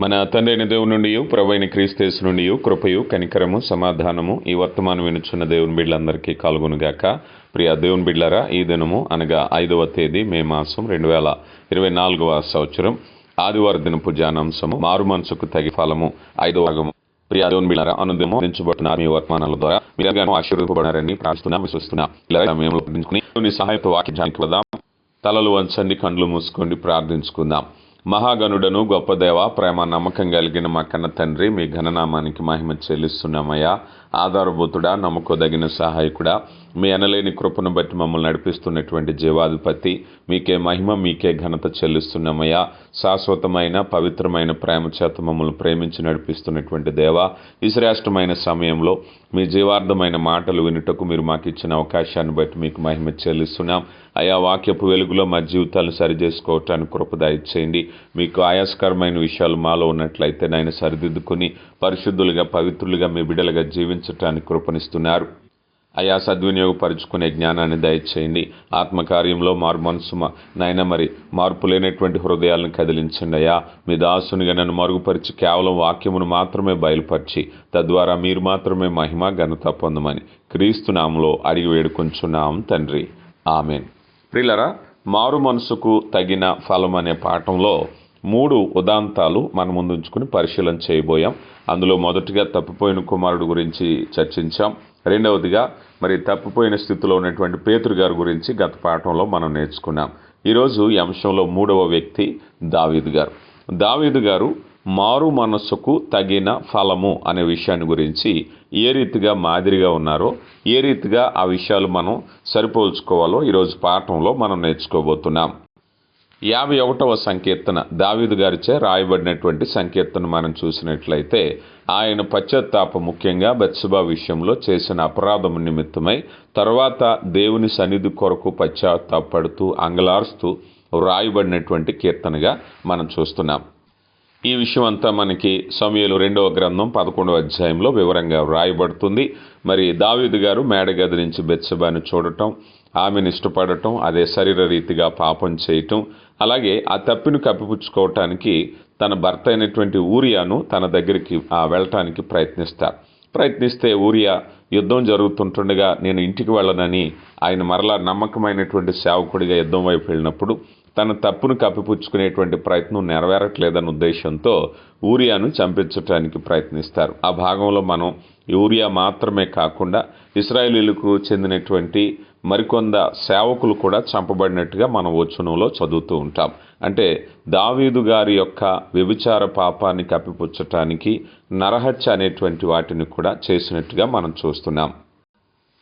మన తండ్రైన దేవుని నుండి ప్రభైన క్రీస్తేసు నుండి కృపయు కనికరము సమాధానము ఈ వర్తమానం వినుచున్న దేవుని బిడ్డలందరికీ కలుగునుగాక. ప్రియ దేవుని బిడ్డలరా ఈ దినము అనగా ఐదవ తేదీ మే మాసం రెండు వేల ఇరవై నాలుగవ సంవత్సరం ఆదివారం దినపు ధ్యానాంశము మారు మనసుకు తగి ఫలము ఐదవ వర్గము ప్రియ దేవుని బిడ్డలరా అనుదినము అందించబడుతున్న మీ వర్తమానాల ద్వారా మీరుగాను ఆశీర్వదపడారని ప్రార్థిస్తున్నా విశ్వస్తున్నా ఇలా మేము ప్రార్థించుకుని వాక్యానికి వదాం తలలు వంచండి కండ్లు మూసుకోండి ప్రార్థించుకుందాం. మహాగణుడను గొప్ప దేవ ప్రేమ నమ్మకం కలిగిన మా కన్న తండ్రి మీ ఘననామానికి మహిమ చెల్లిస్తున్నామయ్యా. ఆధారభూతుడా నమ్మకోదగిన సహాయకుడా. మీ అనలేని కృపను బట్టి మమ్మల్ని నడిపిస్తున్నటువంటి జీవాధిపతి. మీకే మహిమ మీకే ఘనత చెల్లిస్తున్నామయ్యా. శాశ్వతమైన పవిత్రమైన ప్రేమ చేత మమ్మల్ని ప్రేమించి నడిపిస్తున్నటువంటి దేవ ఈ శ్రేష్టమైన సమయంలో మీ జీవార్థమైన మాటలు వినుటకు మీరు మాకు ఇచ్చిన అవకాశాన్ని బట్టి మీకు మహిమ చెల్లిస్తున్నాం. అయా వాక్యపు వెలుగులో మా జీవితాలను సరిచేసుకోవటానికి కృపదాయి దయచేయండి. మీకు ఆయాస్కరమైన విషయాలు మాలో ఉన్నట్లయితే నాయన సరిదిద్దుకుని పరిశుద్ధులుగా పవిత్రులుగా మీ బిడలుగా జీవించటానికి కృపనిస్తున్నారు. అయా సద్వినియోగపరుచుకునే జ్ఞానాన్ని దయచేయండి. ఆత్మకార్యంలో మారు మనసు నాయన మరి మార్పు లేనటువంటి హృదయాలను కదిలించండి అయ్యా. మీ దాసునిగా నన్ను మరుగుపరిచి కేవలం వాక్యమును మాత్రమే బయలుపరిచి తద్వారా మీరు మాత్రమే మహిమ ఘనత పొందమని క్రీస్తునామంలో అడిగి వేడుకొంచున్నాం తండ్రి. ఆమెన్. ప్రిలరా మారు మనసుకు తగిన ఫలం అనే పాఠంలో మూడు ఉదాంతాలు మన ముందు ఉంచుకుని పరిశీలన చేయబోయాం. అందులో మొదటిగా తప్పిపోయిన కుమారుడు గురించి చర్చించాం. రెండవదిగా మరి తప్పిపోయిన స్థితిలో ఉన్నటువంటి పేతురు గారి గురించి గత పాఠంలో మనం నేర్చుకున్నాం. ఈరోజు ఈ అంశంలో మూడవ వ్యక్తి దావీదు గారు. దావీదు గారు మారు మనస్సుకు తగిన ఫలము అనే విషయాన్ని గురించి ఏ రీతిగా మాదిరిగా ఉన్నారో ఏ రీతిగా ఆ విషయాలు మనం సరిపోల్చుకోవాలో ఈరోజు పాఠంలో మనం నేర్చుకోబోతున్నాం. యాభై ఒకటవ సంకీర్తన. దావీదు గారిచే రాయబడినటువంటి సంకీర్తన మనం చూసినట్లయితే ఆయన పశ్చాత్తాప ముఖ్యంగా బత్సబా విషయంలో చేసిన అపరాధం నిమిత్తమై తర్వాత దేవుని సన్నిధి కొరకు పశ్చాత్తాపడుతూ అంగలారుస్తూ రాయబడినటువంటి కీర్తనగా మనం చూస్తున్నాం. ఈ విషయం అంతా మనకి సమయలు రెండవ గ్రంథం పదకొండవ అధ్యాయంలో వివరంగా వ్రాయబడుతుంది. మరి దావీదు గారు మేడగది నుంచి బెత్సబాను చూడటం ఆమెను ఇష్టపడటం అదే శరీర రీతిగా పాపం చేయటం అలాగే ఆ తప్పిను కప్పిపుచ్చుకోవటానికి తన భర్త అయినటువంటి ఊరియాను తన దగ్గరికి వెళ్ళటానికి ప్రయత్నిస్తారు ప్రయత్నిస్తే ఊరియా యుద్ధం జరుగుతుంటుండగా నేను ఇంటికి వెళ్ళనని ఆయన మరలా నమ్మకమైనటువంటి సేవకుడిగా యుద్ధం వైపు వెళ్ళినప్పుడు తన తప్పును కప్పిపుచ్చుకునేటువంటి ప్రయత్నం నెరవేరట్లేదన్న ఉద్దేశంతో ఊరియాను చంపించటానికి ప్రయత్నిస్తారు. ఆ భాగంలో మనం యూరియా మాత్రమే కాకుండా ఇస్రాయేలీలకు చెందినటువంటి మరికొంద సేవకులు కూడా చంపబడినట్టుగా మనం వచనంలో చదువుతూ ఉంటాం. అంటే దావీదు గారి యొక్క వ్యభిచార పాపాన్ని కప్పిపుచ్చటానికి నరహత్య అనేటువంటి వాటిని కూడా చేసినట్టుగా మనం చూస్తున్నాం.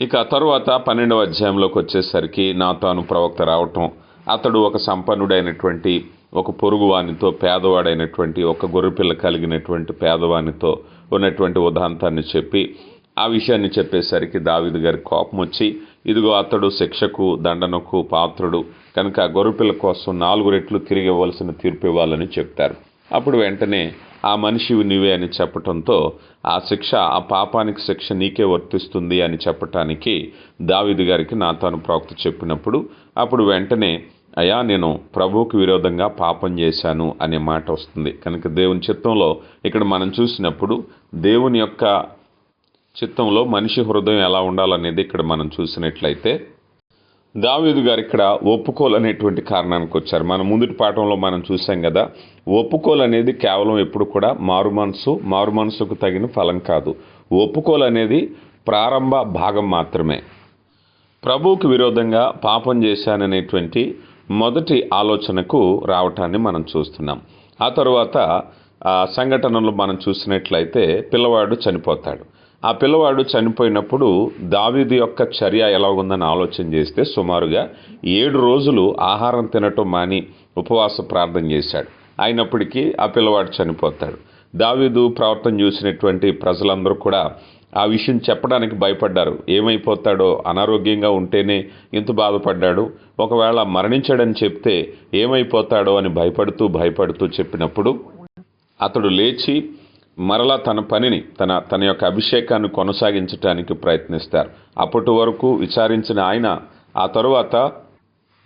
ఇక తరువాత పన్నెండవ అధ్యాయంలోకి వచ్చేసరికి నాతాను ప్రవక్త రావటం అతడు ఒక సంపన్నుడైనటువంటి ఒక పొరుగువానితో పేదవాడైనటువంటి ఒక గొర్రెపిల్ల కలిగినటువంటి పేదవానితో ఉన్నటువంటి ఉదాంతాన్ని చెప్పి ఆ విషయాన్ని చెప్పేసరికి దావిదు గారి కోపం వచ్చి ఇదిగో అతడు శిక్షకు దండనకు పాత్రుడు. కనుక గొర్రెపిల్ల కోసం నాలుగు రెట్లు తిరిగి ఇవ్వాల్సిన తీర్పు ఇవ్వాలని చెప్తారు. అప్పుడు వెంటనే ఆ మనిషివి నీవే అని చెప్పటంతో ఆ శిక్ష ఆ పాపానికి శిక్ష నీకే వర్తిస్తుంది అని చెప్పటానికి దావిదు గారికి నాతాను ప్రవక్త చెప్పినప్పుడు అప్పుడు వెంటనే అయా నేను ప్రభువుకు విరోధంగా పాపం చేశాను అనే మాట వస్తుంది. కనుక దేవుని చిత్తంలో ఇక్కడ మనం చూసినప్పుడు దేవుని యొక్క చిత్తంలో మనిషి హృదయం ఎలా ఉండాలనేది ఇక్కడ మనం చూసినట్లయితే దావీదు గారు ఇక్కడ ఒప్పుకోలనేటువంటి కారణానికి వచ్చారు. మన ముందుటి పాఠంలో మనం చూసాం కదా ఒప్పుకోలనేది కేవలం ఎప్పుడు కూడా మారు మనసు మారు మనసుకు తగిన ఫలం కాదు. ఒప్పుకోలనేది ప్రారంభ భాగం మాత్రమే. ప్రభువుకు విరోధంగా పాపం చేశాననేటువంటి మొదటి ఆలోచనకు రావటాన్ని మనం చూస్తున్నాం. ఆ తర్వాత సంఘటనలు మనం చూసినట్లయితే పిల్లవాడు చనిపోతాడు. ఆ పిల్లవాడు చనిపోయినప్పుడు దావీదు యొక్క చర్య ఎలా ఉందని ఆలోచన చేస్తే సుమారుగా ఏడు రోజులు ఆహారం తినటం మాని ఉపవాస ప్రార్థన చేశాడు. అయినప్పటికీ ఆ పిల్లవాడు చనిపోతాడు. దావీదు ప్రవర్తన చూసినటువంటి ప్రజలందరూ కూడా ఆ విషయం చెప్పడానికి భయపడ్డారు. ఏమైపోతాడో అనారోగ్యంగా ఉంటేనే ఇంత బాధపడ్డాడు. ఒకవేళ మరణించాడని చెప్తే ఏమైపోతాడో అని భయపడుతూ భయపడుతూ చెప్పినప్పుడు అతడు లేచి మరలా తన పనిని తన తన యొక్క అభిషేకాన్ని కొనసాగించడానికి ప్రయత్నిస్తారు. అప్పటి వరకు విచారించిన ఆయన ఆ తరువాత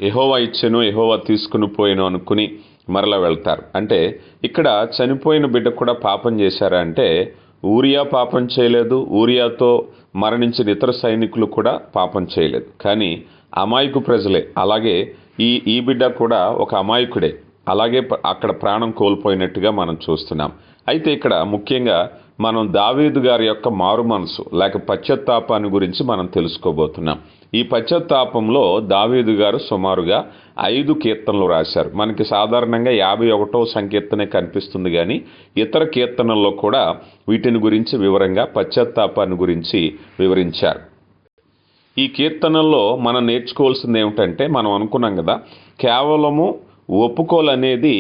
ఎహోవా ఇచ్చెను ఎహోవా తీసుకుని పోయాను అనుకుని మరలా వెళ్తారు. అంటే ఇక్కడ చనిపోయిన బిడ్డ కూడా పాపం చేశారా అంటే ఊరియా పాపం చేయలేదు ఊరియాతో మరణించిన ఇతర సైనికులు కూడా పాపం చేయలేదు. కానీ అమాయకు ప్రజలే అలాగే ఈ ఈ బిడ్డ కూడా ఒక అమాయకుడే. అలాగే అక్కడ ప్రాణం కోల్పోయినట్టుగా మనం చూస్తున్నాం. అయితే ఇక్కడ ముఖ్యంగా మనం దావీదు గారి యొక్క మారు మనసు లేక పశ్చాత్తాపాన్ని గురించి మనం తెలుసుకోబోతున్నాం. ఈ పశ్చాత్తాపంలో దావీదు గారు సుమారుగా ఐదు కీర్తనలు రాశారు. మనకి సాధారణంగా యాభై ఒకటో సంకీర్తనే కనిపిస్తుంది కానీ ఇతర కీర్తనల్లో కూడా వీటిని గురించి వివరంగా పశ్చాత్తాపాన్ని గురించి వివరించారు. ఈ కీర్తనల్లో మనం నేర్చుకోవాల్సింది ఏమిటంటే మనం అనుకున్నాం కదా కేవలము ఒప్పుకోలనేది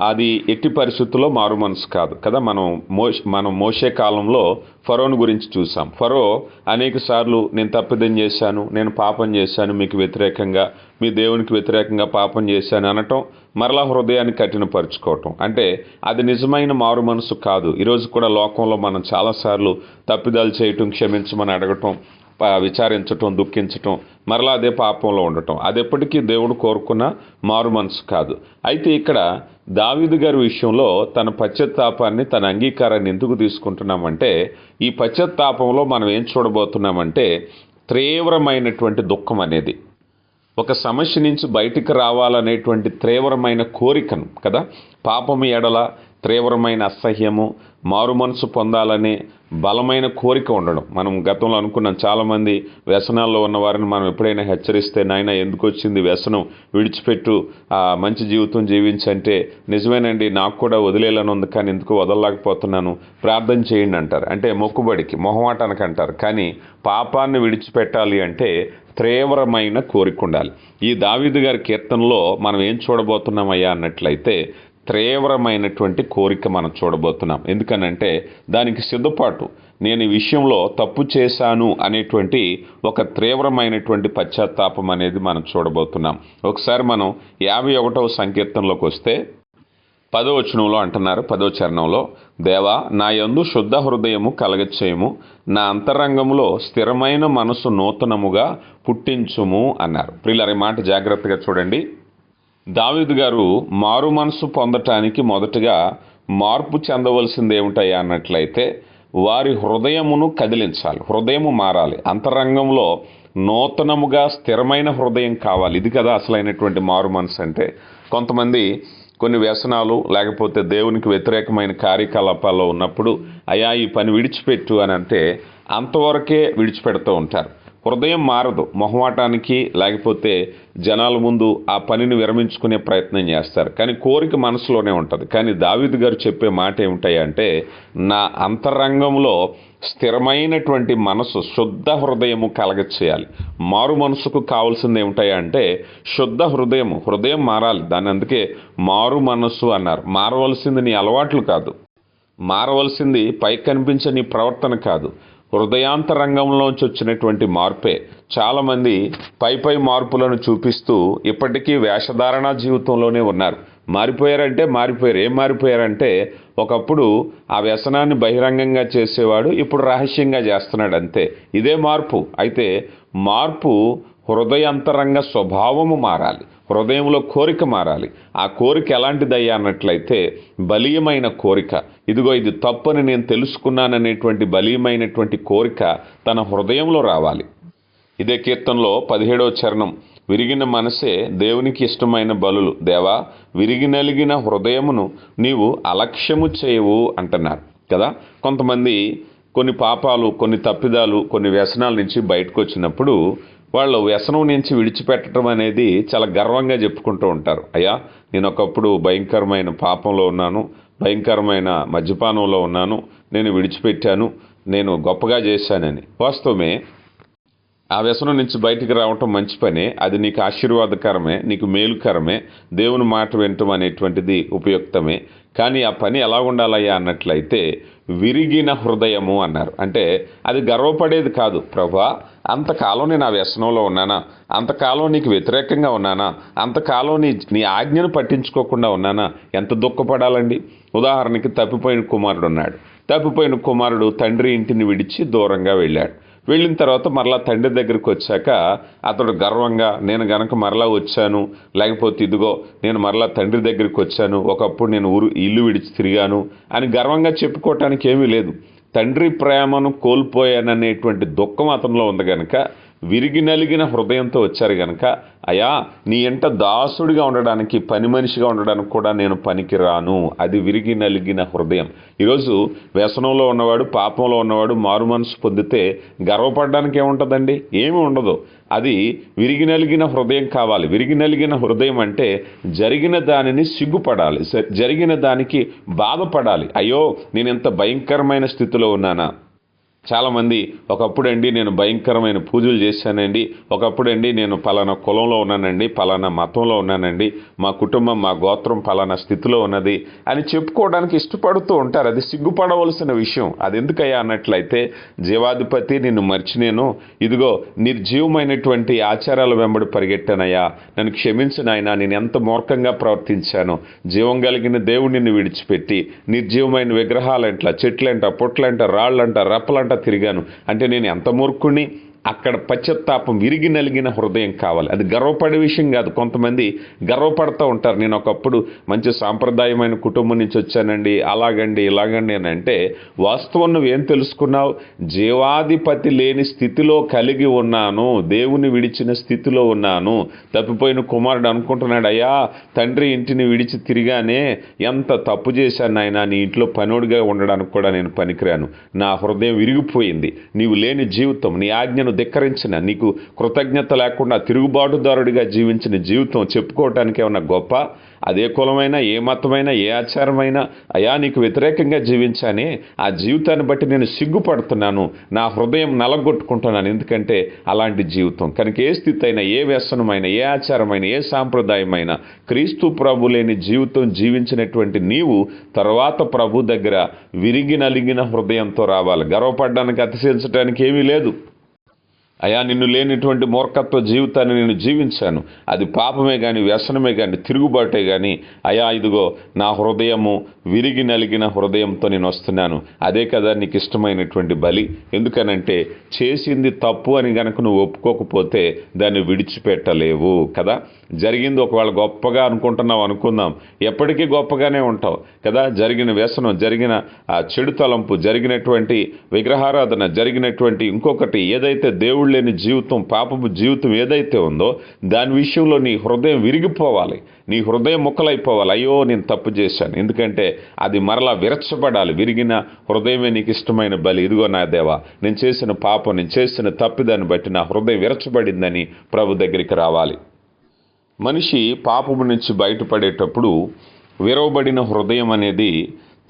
అది ఎట్టి పరిస్థితుల్లో మారు మనసు కాదు. కదా మనం మోష మనం మోసే కాలంలో ఫరోను గురించి చూసాం. ఫరో అనేక సార్లు నేను తప్పిదం చేశాను నేను పాపం చేశాను మీకు వ్యతిరేకంగా మీ దేవునికి వ్యతిరేకంగా పాపం చేశాను అనటం మరలా హృదయాన్ని కఠినపరుచుకోవటం. అంటే అది నిజమైన మారు మనసు కాదు. ఈరోజు కూడా లోకంలో మనం చాలాసార్లు తప్పిదాలు చేయటం క్షమించమని అడగటం విచారించటం దుఃఖించటం మరలా అదే పాపంలో ఉండటం. అది ఎప్పటికీ దేవుడు కోరుకున్న మారు మనసు కాదు. అయితే ఇక్కడ దావీదు గారి విషయంలో తన పశ్చాత్తాపాన్ని తన అంగీకారాన్ని ఎందుకు తీసుకుంటున్నామంటే ఈ పశ్చాత్తాపంలో మనం ఏం చూడబోతున్నామంటే తీవ్రమైనటువంటి దుఃఖం అనేది. ఒక సమస్య నుంచి బయటికి రావాలనేటువంటి తీవ్రమైన కోరికను కదా? పాపము ఎడల తీవ్రమైన అసహ్యము మారు మనసు పొందాలనే బలమైన కోరిక ఉండడం. మనం గతంలో అనుకున్నాం చాలామంది వ్యసనాల్లో ఉన్న వారిని మనం ఎప్పుడైనా హెచ్చరిస్తే నాయన ఎందుకు వచ్చింది వ్యసనం? విడిచిపెట్టు. ఆ మంచి జీవితం జీవించంటే నిజమేనండి నాకు కూడా వదిలేయాలని ఉంది కానీ ఎందుకు వదలలేకపోతున్నాను. ప్రార్థన చేయండి అంటారు. అంటే మొక్కుబడికి మొహమాటానికి అంటారు. కానీ పాపాన్ని విడిచిపెట్టాలి అంటే తీవ్రమైన కోరిక ఉండాలి. ఈ దావీదు గారి కీర్తనలో మనం ఏం చూడబోతున్నామయ్యా అన్నట్లయితే తీవ్రమైనటువంటి కోరిక మనం చూడబోతున్నాం. ఎందుకనంటే దానికి సిద్ధపాటు నేను ఈ విషయంలో తప్పు చేశాను అనేటువంటి ఒక తీవ్రమైనటువంటి పశ్చాత్తాపం అనేది మనం చూడబోతున్నాం. ఒకసారి మనం యాభై ఒకటవ సంకీర్తనలోకి వస్తే పదవచనంలో అంటున్నారు పదో చరణంలో దేవా నా యందు శుద్ధ హృదయము కలగచేయము నా అంతరంగంలో స్థిరమైన మనసు నూతనముగా పుట్టించుము అన్నారు. ప్రిల్లరి మాట జాగ్రత్తగా చూడండి. దావిద్ గారు మారు మనసు పొందటానికి మొదటగా మార్పు చెందవలసింది ఏమిటయ్యా అన్నట్లయితే వారి హృదయమును కదిలించాలి హృదయము మారాలి. అంతరంగంలో నూతనముగా స్థిరమైన హృదయం కావాలి. ఇది కదా అసలైనటువంటి మారు మనసు అంటే. కొంతమంది కొన్ని వ్యసనాలు లేకపోతే దేవునికి వ్యతిరేకమైన కార్యకలాపాల్లో ఉన్నప్పుడు అయా ఈ పని విడిచిపెట్టు అని అంటే అంతవరకే విడిచిపెడుతూ ఉంటారు. హృదయం మారదు మొహమాటానికి లేకపోతే జనాల ముందు ఆ పనిని విరమించుకునే ప్రయత్నం చేస్తారు. కానీ కోరిక మనసులోనే ఉంటుంది. కానీ దావిద్ గారు చెప్పే మాట ఏమిటాయంటే నా అంతరంగంలో స్థిరమైనటువంటి మనసు శుద్ధ హృదయము కలగచేయాలి. మారు మనసుకు కావాల్సింది ఏమిటాయంటే శుద్ధ హృదయము హృదయం మారాలి. దాని అందుకే మారు మనస్సు అన్నారు. మారవలసింది నీ అలవాట్లు కాదు. మారవలసింది పై కనిపించే నీ ప్రవర్తన కాదు. హృదయాంతరంగంలోంచి వచ్చినటువంటి మార్పే. చాలామంది పై పై మార్పులను చూపిస్తూ ఇప్పటికీ వేషధారణ జీవితంలోనే ఉన్నారు. మారిపోయారంటే మారిపోయారు. ఏం మారిపోయారంటే ఒకప్పుడు ఆ వ్యసనాన్ని బహిరంగంగా చేసేవాడు ఇప్పుడు రహస్యంగా చేస్తున్నాడు అంతే. ఇదే మార్పు. అయితే మార్పు హృదయాంతరంగ స్వభావము మారాలి. హృదయంలో కోరిక మారాలి. ఆ కోరిక ఎలాంటిదయ్యా అన్నట్లయితే బలీయమైన కోరిక. ఇదిగో ఇది తప్పని నేను తెలుసుకున్నాననేటువంటి బలీయమైనటువంటి కోరిక తన హృదయంలో రావాలి. ఇదే కీర్తనలో పదిహేడవ చరణం. విరిగిన మనసే దేవునికి ఇష్టమైన బలులు. దేవా విరిగినలిగిన హృదయమును నీవు అలక్ష్యము చేయవు అంటున్నారు కదా. కొంతమంది కొన్ని పాపాలు కొన్ని తప్పిదాలు కొన్ని వ్యసనాల నుంచి బయటకు వచ్చినప్పుడు వాళ్ళు వ్యసనం నుంచి విడిచిపెట్టడం అనేది చాలా గర్వంగా చెప్పుకుంటూ ఉంటారు. అయ్యా నేను ఒకప్పుడు భయంకరమైన పాపంలో ఉన్నాను భయంకరమైన మద్యపానంలో ఉన్నాను నేను విడిచిపెట్టాను నేను గొప్పగా చేశానని. వాస్తవమే ఆ వ్యసనం నుంచి బయటికి రావటం మంచి పనే అది నీకు ఆశీర్వాదకరమే నీకు మేలుకరమే దేవుని మాట వినటం అనేటువంటిది ఉపయుక్తమే. కానీ ఆ పని ఎలా ఉండాలయ్యా అన్నట్లయితే విరిగిన హృదయము అన్నారు. అంటే అది గర్వపడేది కాదు. ప్రభా అంతకాలం నేను ఆ వ్యసనంలో ఉన్నానా? అంతకాలం నీకు వ్యతిరేకంగా ఉన్నానా? అంతకాలం నీ నీ ఆజ్ఞను పట్టించుకోకుండా ఉన్నానా? ఎంత దుఃఖపడాలండి? ఉదాహరణకి తప్పిపోయిన కుమారుడు ఉన్నాడు. తప్పిపోయిన కుమారుడు తండ్రి ఇంటిని విడిచి దూరంగా వెళ్ళాడు. వెళ్ళిన తర్వాత మరలా తండ్రి దగ్గరికి వచ్చాక అతడు గర్వంగా నేను గనక మరలా వచ్చాను లేకపోతే ఇదిగో నేను మరలా తండ్రి దగ్గరికి వచ్చాను ఒకప్పుడు నేను ఊరు ఇల్లు విడిచి తిరిగాను అని గర్వంగా చెప్పుకోవటానికి ఏమీ లేదు. తండ్రి ప్రేమను కోల్పోయాననేటువంటి దుఃఖం అతనిలో ఉంది కనుక విరిగి నలిగిన హృదయంతో వచ్చారు గనక అయా నీ ఎంట దాసుడిగా ఉండడానికి పని మనిషిగా ఉండడానికి కూడా నేను పనికిరాను. అది విరిగి నలిగిన హృదయం. ఈరోజు వ్యసనంలో ఉన్నవాడు పాపంలో ఉన్నవాడు మారు మనసు పొందితే గర్వపడడానికి ఏముంటుందండి? ఏమి ఉండదు. అది విరిగి నలిగిన హృదయం కావాలి. విరిగి నలిగిన హృదయం అంటే జరిగిన దానిని సిగ్గుపడాలి. స- జరిగిన దానికి బాధపడాలి. అయ్యో నేను ఎంత భయంకరమైన స్థితిలో ఉన్నానా? చాలామంది ఒకప్పుడండి నేను భయంకరమైన పూజలు చేశానండి. ఒకప్పుడండి నేను పలానా కులంలో ఉన్నానండి పలానా మతంలో ఉన్నానండి. మా కుటుంబం మా గోత్రం పలానా స్థితిలో ఉన్నది అని చెప్పుకోవడానికి ఇష్టపడుతూ ఉంటారు. అది సిగ్గుపడవలసిన విషయం. అది ఎందుకయ్యా అన్నట్లయితే జీవాధిపతి నిన్ను మర్చి నేను ఇదిగో నిర్జీవమైనటువంటి ఆచారాల వెంబడి పరిగెట్టానయ్యా. నన్ను క్షమించు నాయనా. నేను ఎంత మూర్ఖంగా ప్రవర్తించాను. జీవం కలిగిన దేవుడిని విడిచిపెట్టి నిర్జీవమైన విగ్రహాలంట చెట్లంట పొట్లంట రాళ్ళంట రప్పలంట తిరిగాను. అంటే నేను ఎంత మూర్ఖుణ్ణి? అక్కడ పశ్చాత్తాపం విరిగి నలిగిన హృదయం కావాలి. అది గర్వపడే విషయం కాదు. కొంతమంది గర్వపడుతూ ఉంటారు. నేను ఒకప్పుడు మంచి సాంప్రదాయమైన కుటుంబం నుంచి వచ్చానండి. అలాగండి ఇలాగండి అని అంటే వాస్తవం నువ్వేం తెలుసుకున్నావు? జీవాధిపతి లేని స్థితిలో కలిగి ఉన్నాను. దేవుని విడిచిన స్థితిలో ఉన్నాను. తప్పిపోయిన కుమారుడు అనుకుంటున్నాడు అయ్యా తండ్రి ఇంటిని విడిచి తిరిగానే ఎంత తప్పు చేశాను ఆయన నీ ఇంట్లో పనోడిగా ఉండడానికి కూడా నేను పనికిరాను. నా హృదయం విరిగిపోయింది. నీవు లేని జీవితం నీ ఆజ్ఞను ధిక్కరించిన నీకు కృతజ్ఞత లేకుండా తిరుగుబాటుదారుడిగా జీవించిన జీవితం చెప్పుకోవటానికి ఏమన్నా గొప్ప? అదే కులమైనా ఏ మతమైనా ఏ ఆచారమైనా అయా నీకు వ్యతిరేకంగా జీవించానే? ఆ జీవితాన్ని బట్టి నేను సిగ్గుపడుతున్నాను. నా హృదయం నలగొట్టుకుంటున్నాను. ఎందుకంటే అలాంటి జీవితం. కనుక ఏ స్థితి అయినా ఏ వ్యసనమైన ఏ ఆచారమైన ఏ సాంప్రదాయమైన క్రీస్తు ప్రభు లేని జీవితం జీవించినటువంటి నీవు తర్వాత ప్రభు దగ్గర విరిగి నలిగిన హృదయంతో రావాలి. గర్వపడడానికి అతిశయించడానికి ఏమీ లేదు. అయా నిన్ను లేనిటువంటి మూర్ఖత్వ జీవితాన్ని నేను జీవించాను. అది పాపమే కానీ వ్యసనమే కానీ తిరుగుబాటే కానీ అయా ఇదిగో నా హృదయము విరిగి నలిగిన హృదయంతో నేను వస్తున్నాను. అదే కదా నీకు ఇష్టమైనటువంటి బలి. ఎందుకనంటే చేసింది తప్పు అని గనక నువ్వు ఒప్పుకోకపోతే దాన్ని విడిచిపెట్టలేవు కదా. జరిగింది ఒకవేళ గొప్పగా అనుకుంటున్నావు అనుకుందాం. ఎప్పటికీ గొప్పగానే ఉంటావు కదా. జరిగిన వ్యసనం జరిగిన ఆ చెడు తలంపు జరిగినటువంటి విగ్రహారాధన జరిగినటువంటి ఇంకొకటి ఏదైతే దేవుళ్ళు లేని జీవితం పాపపు జీవితం ఏదైతే ఉందో దాని విషయంలో నీ హృదయం విరిగిపోవాలి. నీ హృదయం ముక్కలైపోవాలి. అయ్యో నేను తప్పు చేశాను. ఎందుకంటే అది మరలా విరచబడాలి విరిగిన హృదయమే నీకు ఇష్టమైన బలి. ఇదిగో నా దేవా నేను చేసిన పాపం నేను చేసిన తప్పిదాన్ని బట్టి నా హృదయం విరచబడిందని ప్రభు దగ్గరికి రావాలి. మనిషి పాపము నుంచి బయటపడేటప్పుడు విరవబడిన హృదయం అనేది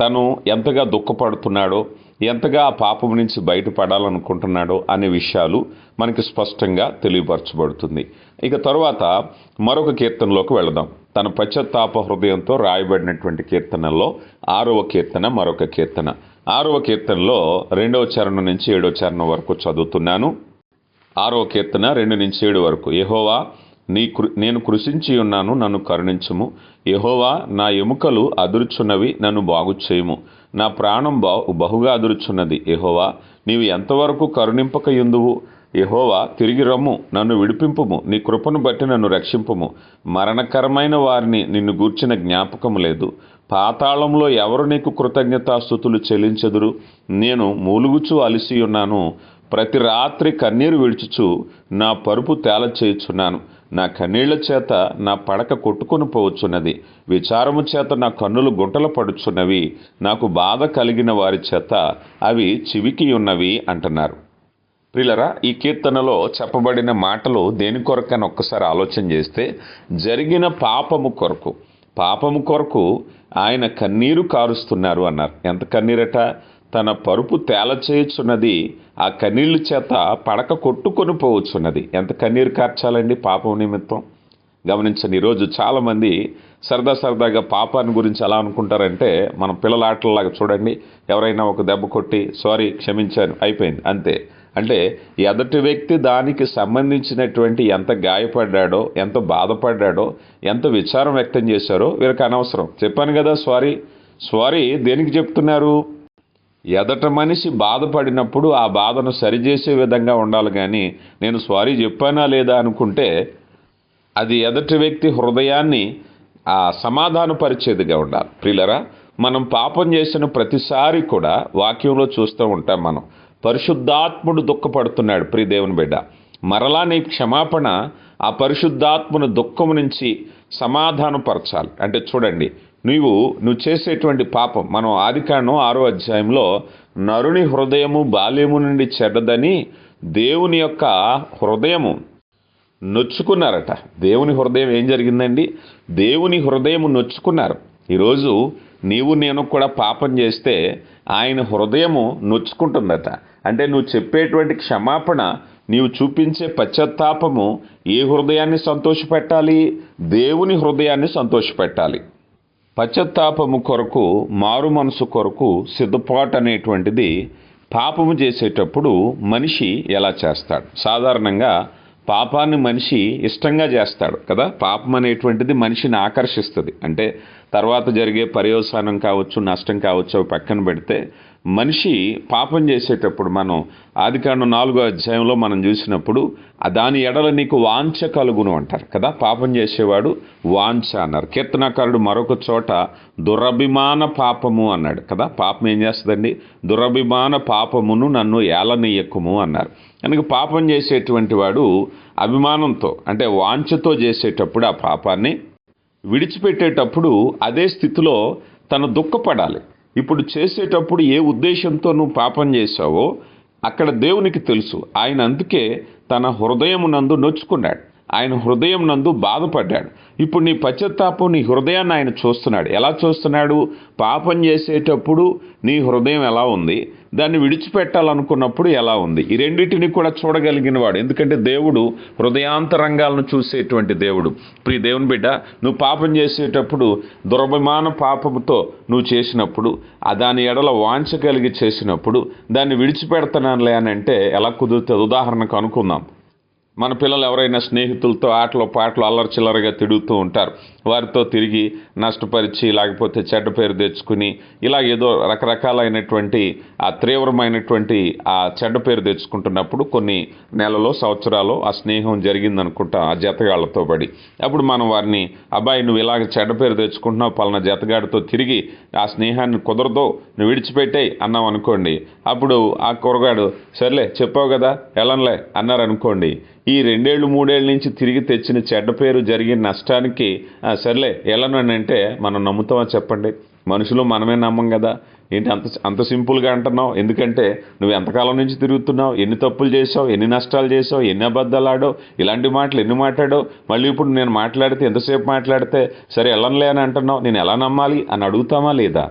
తను ఎంతగా దుఃఖపడుతున్నాడో ఎంతగా ఆ పాపం నుంచి బయటపడాలనుకుంటున్నాడో అనే విషయాలు మనకి స్పష్టంగా తెలియపరచబడుతుంది. ఇక తరువాత మరొక కీర్తనలోకి వెళదాం. తన పశ్చాత్తాప హృదయంతో రాయబడినటువంటి కీర్తనల్లో ఆరవ కీర్తన మరొక కీర్తన. ఆరవ కీర్తనలో రెండవ చరణం నుంచి ఏడవ చరణం వరకు చదువుతున్నాను. ఆరవ కీర్తన రెండు నుంచి ఏడు వరకు. యెహోవా నీ కృ నేను కృషించి ఉన్నాను నన్ను కరుణించుము. ఎహోవా నా ఎముకలు అదురుచున్నవి నన్ను బాగు చేయము నా ప్రాణం బహు బహుగా అదురుచున్నది. ఎహోవా నీవు ఎంతవరకు కరుణింపక ఎందువు తిరిగి రమ్ము నన్ను విడిపింపుము నీ కృపను బట్టి నన్ను రక్షింపుము. మరణకరమైన వారిని నిన్ను గూర్చిన జ్ఞాపకము లేదు. పాతాళంలో ఎవరు నీకు కృతజ్ఞతాస్థుతులు చెల్లించెదురు? నేను మూలుగుచు అలిసి ఉన్నాను ప్రతి రాత్రి కన్నీరు విడుచుచు నా పరుపు తేల చేయుచున్నాను నా కన్నీళ్ళ చేత నా పడక కొట్టుకొని పోవచ్చున్నది. విచారము చేత నా కన్నులు గుంటలు పడుచున్నవి. నాకు బాధ కలిగిన వారి చేత అవి చివికి ఉన్నవి అంటున్నారు. ప్రిలరా ఈ కీర్తనలో చెప్పబడిన మాటలు దేని కొరకని ఒక్కసారి ఆలోచన చేస్తే జరిగిన పాపము కొరకు. పాపము కొరకు ఆయన కన్నీరు కారుస్తున్నారు అన్నారు. ఎంత కన్నీరట? తన పరుపు తేలచేయుచున్నది ఆ కన్నీళ్ళ చేత పడక కొట్టుకొని పోవచ్చున్నది ఎంత కన్నీరు కార్చాలండి పాపం నిమిత్తం? గమనించండి ఈరోజు చాలామంది సరదా సరదాగా పాపాన్ని గురించి ఎలా అనుకుంటారంటే మన పిల్లల ఆటలలాగా చూడండి ఎవరైనా ఒక దెబ్బ కొట్టి సారీ క్షమించాను అయిపోయింది అంతే. అంటే ఎదటి వ్యక్తి దానికి సంబంధించినటువంటి ఎంత గాయపడ్డాడో ఎంత బాధపడ్డాడో ఎంత విచారం వ్యక్తం చేశారో వీరికి అనవసరం. చెప్పాను కదా సారీ సారీ దేనికి చెప్తున్నారు? ఎదట మనిషి బాధపడినప్పుడు ఆ బాధను సరిచేసే విధంగా ఉండాలి కానీ నేను సారీ చెప్పానా లేదా అనుకుంటే అది ఎదటి వ్యక్తి హృదయాన్ని ఆ సమాధానపరిచేదిగా ఉండాలి. ప్రియులరా మనం పాపం చేసిన ప్రతిసారి కూడా వాక్యంలో చూస్తూ ఉంటాం మనం. పరిశుద్ధాత్ముడు దుఃఖపడుతున్నాడు. ప్రియ దేవుని బిడ్డ మరలా నీ క్షమాపణ ఆ పరిశుద్ధాత్మను దుఃఖం నుంచి సమాధానపరచాలి. అంటే చూడండి నీవు నువ్వు చేసేటువంటి పాపం. మనం ఆదికాండం ఆరో అధ్యాయంలో నరుని హృదయము బాల్యము నుండి చెడ్డదని దేవుని యొక్క హృదయము నొచ్చుకున్నారట. దేవుని హృదయం ఏం జరిగిందండి? దేవుని హృదయము నొచ్చుకున్నారు. ఈరోజు నీవు నేను కూడా పాపం చేస్తే ఆయన హృదయము నొచ్చుకుంటుందట. అంటే నువ్వు చెప్పేటువంటి క్షమాపణ నీవు చూపించే పశ్చాత్తాపము ఏ హృదయాన్ని సంతోషపెట్టాలి? దేవుని హృదయాన్ని సంతోషపెట్టాలి. పశ్చాత్తాపము కొరకు మారు మనసు కొరకు సిద్ధపాటు అనేటువంటిది పాపము చేసేటప్పుడు మనిషి ఎలా చేస్తాడు? సాధారణంగా పాపాన్ని మనిషి ఇష్టంగా చేస్తాడు కదా? పాపం అనేటువంటిది మనిషిని ఆకర్షిస్తుంది. అంటే తర్వాత జరిగే పర్యవసానం కావచ్చు నష్టం కావచ్చు అవి పక్కన పెడితే మనిషి పాపం చేసేటప్పుడు మనం ఆదికాండం నాలుగో అధ్యాయంలో మనం చూసినప్పుడు దాని ఎడల నీకు వాంఛ కలుగును అంటారు కదా. పాపం చేసేవాడు వాంఛ అన్నారు. కీర్తనాకారుడు మరొక చోట దురభిమాన పాపము అన్నాడు కదా. పాపం ఏం చేస్తుందండి? దురభిమాన పాపమును నన్ను ఏలనీయకుము అన్నారు. కనుక పాపం చేసేటువంటి వాడు అభిమానంతో అంటే వాంఛతో చేసేటప్పుడు ఆ పాపాన్ని విడిచిపెట్టేటప్పుడు అదే స్థితిలో తను దుఃఖపడాలి. ఇప్పుడు చేసేటప్పుడు ఏ ఉద్దేశంతో నువ్వు పాపం చేశావో అక్కడ దేవునికి తెలుసు. ఆయన అందుకే తన హృదయం నందు నొచ్చుకున్నాడు. ఆయన హృదయం నందు బాధపడ్డాడు. ఇప్పుడు నీ పశ్చత్తాపం నీ హృదయాన్ని ఆయన చూస్తున్నాడు. ఎలా చూస్తున్నాడు? పాపం చేసేటప్పుడు నీ హృదయం ఎలా ఉంది? దాన్ని విడిచిపెట్టాలనుకున్నప్పుడు ఎలా ఉంది? ఈ రెండింటిని కూడా చూడగలిగిన వాడు. ఎందుకంటే దేవుడు హృదయాంతరంగాలను చూసేటువంటి దేవుడు. ప్రియ దేవుని బిడ్డ నువ్వు పాపం చేసేటప్పుడు దురభిమాన పాపంతో నువ్వు చేసినప్పుడు ఆ దాని ఎడల వాంఛ కలిగి చేసినప్పుడు దాన్ని విడిచిపెడతానులే అని అంటే ఎలా కుదురుతుంది? ఉదాహరణకు అనుకుందాం. మన పిల్లలు ఎవరైనా స్నేహితులతో ఆటలు పాటలు అల్లరి చిల్లరగా తిరుగుతూ ఉంటారు. వారితో తిరిగి నష్టపరిచి లేకపోతే చెడ్డ పేరు తెచ్చుకుని ఇలా ఏదో రకరకాలైనటువంటి ఆ తీవ్రమైనటువంటి ఆ చెడ్డ పేరు తెచ్చుకుంటున్నప్పుడు కొన్ని నెలలో సంవత్సరాలు ఆ స్నేహం జరిగిందనుకుంటాం ఆ జతగాళ్ళతో పడి. అప్పుడు మనం వారిని అబ్బాయి నువ్వు ఇలాగ చెడ్డ పేరు తెచ్చుకుంటున్నావు పలానా జతగాడితో తిరిగి ఆ స్నేహాన్ని కుదరదో నువ్వు విడిచిపెట్టే అన్నాం అనుకోండి. అప్పుడు ఆ కురగాడు సర్లే చెప్పావు కదా ఎలాన్లే అన్నారనుకోండి ఈ రెండేళ్ళు మూడేళ్ళ నుంచి తిరిగి తెచ్చిన చెడ్డ పేరు జరిగిన నష్టానికి సర్లే ఎలానంటే అని అంటే మనం నమ్ముతామా చెప్పండి. మనుషులు మనమే నమ్మం కదా. ఏంటి అంత అంత సింపుల్గా అంటున్నావు? ఎందుకంటే నువ్వు ఎంతకాలం నుంచి తిరుగుతున్నావు? ఎన్ని తప్పులు చేసావు ఎన్ని నష్టాలు చేసావు ఎన్ని అబద్ధాలు ఆడావు? ఇలాంటి మాటలు ఎన్ని మాట్లాడావు? మళ్ళీ ఇప్పుడు నేను మాట్లాడితే ఎంతసేపు మాట్లాడితే సరే వెళ్ళనులే అని అంటున్నావు? నేను ఎలా నమ్మాలి? అని అడుగుతామా లేదా?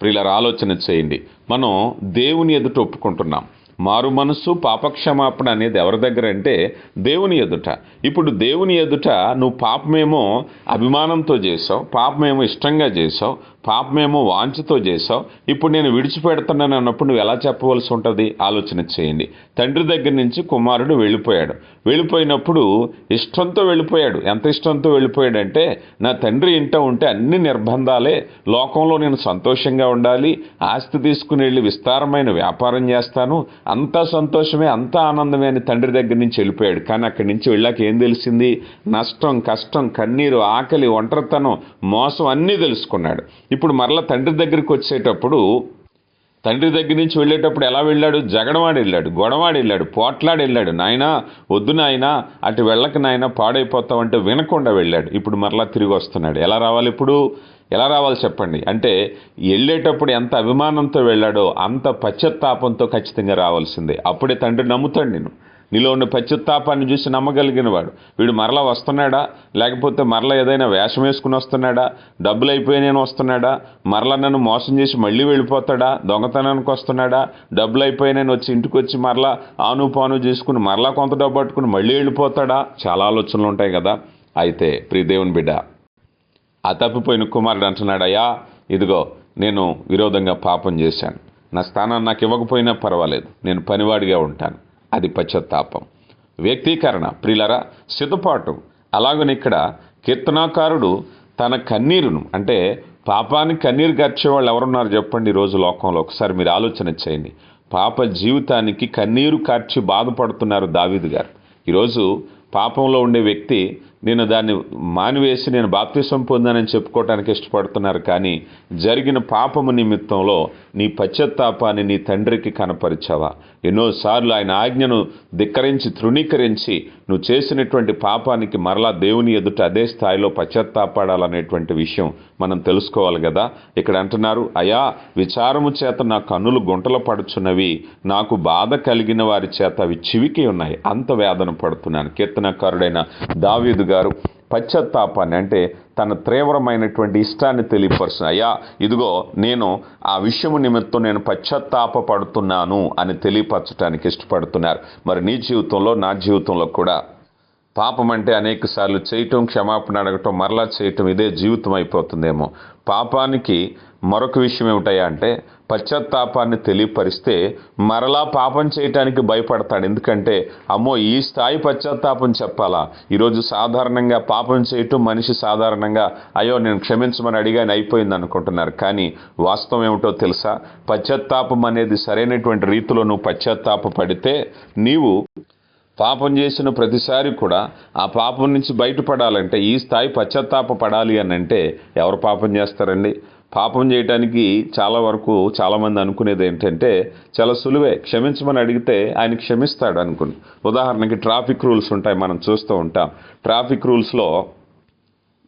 ప్రియుల ఆలోచన చేయండి. మనం దేవుని ఎదుట ఒప్పుకుంటున్నాం. మారు మనస్సు పాపక్షమాపణ అనేది ఎవరి దగ్గర అంటే దేవుని ఎదుట. ఇప్పుడు దేవుని ఎదుట నువ్వు పాపమేమో అభిమానంతో చేసావు పాపమేమో ఇష్టంగా చేసావు పాపమేమో వాంఛతో చేసావు ఇప్పుడు నేను విడిచిపెడుతున్నాను అన్నప్పుడు నువ్వు ఎలా చెప్పవలసి ఉంటుంది? ఆలోచన చేయండి. తండ్రి దగ్గర నుంచి కుమారుడు వెళ్ళిపోయాడు. వెళ్ళిపోయినప్పుడు ఇష్టంతో వెళ్ళిపోయాడు. ఎంత ఇష్టంతో వెళ్ళిపోయాడంటే నా తండ్రి ఇంట ఉంటే అన్ని నిర్బంధాలే. లోకంలో నేను సంతోషంగా ఉండాలి. ఆస్తి తీసుకుని వెళ్ళి విస్తారమైన వ్యాపారం చేస్తాను. అంతా సంతోషమే అంతా ఆనందమే అని తండ్రి దగ్గర నుంచి వెళ్ళిపోయాడు. కానీ అక్కడి నుంచి వెళ్ళాక ఏం తెలిసింది? నష్టం కష్టం కన్నీరు ఆకలి ఒంటరితనం మోసం అన్నీ తెలుసుకున్నాడు. ఇప్పుడు మరలా తండ్రి దగ్గరికి వచ్చేటప్పుడు తండ్రి దగ్గర నుంచి వెళ్ళేటప్పుడు ఎలా వెళ్ళాడు? జగడవాడు వెళ్ళాడు గొడవాడి వెళ్ళాడు పోట్లాడి వెళ్ళాడు. నాయనా వద్దు నాయనా అటు వెళ్ళక నాయన పాడైపోతావంటే వినకుండా వెళ్ళాడు. ఇప్పుడు మరలా తిరిగి వస్తున్నాడు. ఎలా రావాలి ఇప్పుడు? ఎలా రావాలి చెప్పండి. అంటే వెళ్ళేటప్పుడు ఎంత అభిమానంతో వెళ్ళాడో అంత పశ్చాత్తాపంతో ఖచ్చితంగా రావాల్సిందే. అప్పుడే తండ్రి నమ్ముతాడు నేను నీలో ఉన్న పశ్చిత్తాపాన్ని చూసి నమ్మగలిగిన వాడు. వీడు మరలా వస్తున్నాడా? లేకపోతే మరలా ఏదైనా వేషం వేసుకుని వస్తున్నాడా? డబ్బులు అయిపోయినాయని వస్తున్నాడా? మరలా నన్ను మోసం చేసి మళ్ళీ వెళ్ళిపోతాడా? దొంగతనానికి వస్తున్నాడా? డబ్బులు అయిపోయినాయని వచ్చి ఇంటికి వచ్చి మరలా ఆను పాను చేసుకుని మరలా కొంత డబ్బు పట్టుకుని మళ్ళీ వెళ్ళిపోతాడా? చాలా ఆలోచనలు ఉంటాయి కదా. అయితే ప్రియదేవుని బిడ్డ ఆ తప్పిపోయిన కుమారుడు అంటున్నాడు అయ్యా ఇదిగో నేను విరోధంగా పాపం చేశాను. నా స్థానాన్ని నాకు ఇవ్వకపోయినా పర్వాలేదు. నేను పనివాడిగా ఉంటాను. అది పశ్చాత్తాపం. వ్యక్తీకరణ. ప్రిలరా సిద్ధపాటు. అలాగని ఇక్కడ కీర్తనాకారుడు తన కన్నీరును అంటే పాపానికి కన్నీరు గర్చే వాళ్ళు ఎవరున్నారు చెప్పండి ఈరోజు రోజు లోకంలో? ఒకసారి మీరు ఆలోచన చేయండి. పాప జీవితానికి కన్నీరు కార్చి బాధపడుతున్నారు దావీదు గారు. ఈరోజు పాపంలో ఉండే వ్యక్తి నేను దాన్ని మానివేసి నేను బాప్తిసం పొందానని చెప్పుకోవటానికి ఇష్టపడుతున్నారు కానీ జరిగిన పాపము నిమిత్తంలో నీ పశ్చాత్తాపాన్ని నీ తండ్రికి కనపరిచావా? ఎన్నోసార్లు ఆయన ఆజ్ఞను ధిక్కరించి తృణీకరించి నువ్వు చేసినటువంటి పాపానికి మరలా దేవుని ఎదుట అదే స్థాయిలో పశ్చాత్తాపడాలనేటువంటి విషయం మనం తెలుసుకోవాలి కదా. ఇక్కడ అంటున్నారు అయా విచారము చేత నా కన్నులు గుంటలు పడుచున్నవి నాకు బాధ కలిగిన వారి చేత అవి చివికి ఉన్నాయి. అంత వేదన పడుతున్నాను. కీర్తనకారుడైన దావీదు గారు పశ్చాత్తాపాన్ని అంటే తన తీవ్రమైనటువంటి ఇష్టాన్ని తెలియపరుచిన అయ్యా ఇదిగో నేను ఆ విషయము నిమిత్తం నేను పశ్చాత్తాప పడుతున్నాను అని తెలియపరచడానికి ఇష్టపడుతున్నారు. మరి నీ జీవితంలో నా జీవితంలో కూడా పాపం అంటే అనేక సార్లు చేయటం క్షమాపణ అడగటం మరలా చేయటం ఇదే జీవితం అయిపోతుందేమో. పాపానికి మరొక విషయం ఏమిటయ్యా అంటే పశ్చాత్తాపాన్ని తెలియపరిస్తే మరలా పాపం చేయటానికి భయపడతాడు. ఎందుకంటే అమ్మో ఈ స్థాయి పశ్చాత్తాపం చెప్పాలా? ఈరోజు సాధారణంగా పాపం చేయటం మనిషి సాధారణంగా అయ్యో నేను క్షమించమని అడిగాని అయిపోయింది అనుకుంటున్నారు. కానీ వాస్తవం ఏమిటో తెలుసా? పశ్చాత్తాపం అనేది సరైనటువంటి రీతిలో నువ్వు పశ్చాత్తాప పడితే నీవు పాపం చేసిన ప్రతిసారి కూడా ఆ పాపం నుంచి బయటపడాలంటే ఈ స్థాయి పశ్చాత్తాప పడాలి అని అంటే ఎవరు పాపం చేస్తారండి? పాపం చేయటానికి చాలా వరకు చాలామంది అనుకునేది ఏంటంటే చాలా సులువే క్షమించమని అడిగితే ఆయన క్షమిస్తాడు అనుకుని. ఉదాహరణకి ట్రాఫిక్ రూల్స్ ఉంటాయి మనం చూస్తూ ఉంటాం. ట్రాఫిక్ రూల్స్లో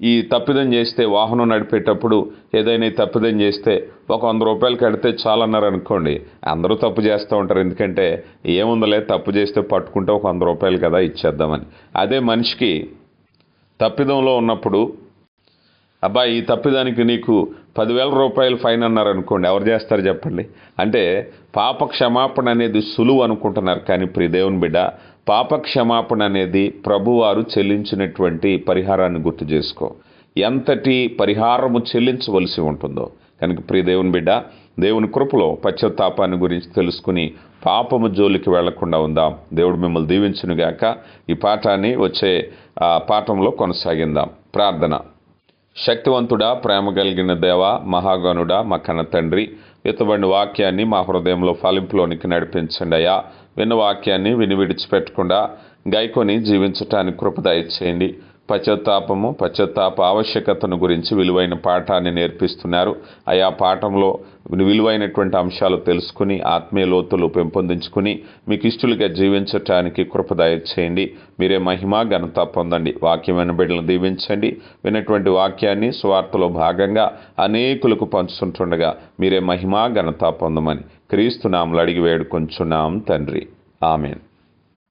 ఈ తప్పిదం చేస్తే వాహనం నడిపేటప్పుడు ఏదైనా తప్పిదం చేస్తే ఒక వంద రూపాయలు కడితే చాలన్నారు అనుకోండి. అందరూ తప్పు చేస్తూ ఉంటారు ఎందుకంటే ఏముందలే తప్పు చేస్తే పట్టుకుంటే ఒక వంద రూపాయలు కదా ఇచ్చేద్దామని. అదే మనిషికి తప్పిదంలో ఉన్నప్పుడు అబ్బాయి ఈ తప్పిదానికి నీకు పదివేల రూపాయలు ఫైన్ అన్నారు అనుకోండి ఎవరు చేస్తారు చెప్పండి? అంటే పాప క్షమాపణ అనేది సులువు అనుకుంటున్నారు కానీ ప్రియదేవుని బిడ్డ పాప క్షమాపణ అనేది ప్రభువారు చెల్లించినటువంటి పరిహారాన్ని గుర్తు చేసుకో. ఎంతటి పరిహారము చెల్లించవలసి ఉంటుందో. కనుక ప్రియదేవుని బిడ్డ దేవుని కృపలో పశ్చాత్తాపాన్ని గురించి తెలుసుకుని పాపము జోలికి వెళ్ళకుండా ఉందాం. దేవుడు మిమ్మల్ని దీవించునుగాక. ఈ పాఠాన్ని వచ్చే పాఠంలో కొనసాగిందాం. ప్రార్థన. శక్తివంతుడా ప్రేమ కలిగిన దేవ మహాగణుడా మా కన్న తండ్రి ఇతబడిన వాక్యాన్ని మా హృదయంలో ఫలింపులోనికి నడిపించండి అయ్యా. విన్న వాక్యాన్ని విని విడిచిపెట్టకుండా గైకొని జీవించటానికి కృప దయచేయండి. పశ్చాత్తాపము పశ్చాత్తాప ఆవశ్యకతను గురించి విలువైన పాఠాన్ని నేర్పిస్తున్నారు. ఆయా పాఠంలో విలువైనటువంటి అంశాలు తెలుసుకుని ఆత్మీయ లోతులు పెంపొందించుకుని మీకు ఇష్టలుగా జీవించటానికి కృప చేయండి మీరే మహిమ ఘనత పొందండి. వాక్యమైన బిడ్డలను దీవించండి. విన్నటువంటి వాక్యాన్ని స్వార్థలో భాగంగా అనేకులకు పంచుతుంటుండగా మీరే మహిమ ఘనత పొందమని క్రీస్తు నామలు అడిగి వేడుకొంచున్నాం తండ్రి. ఆమెన్.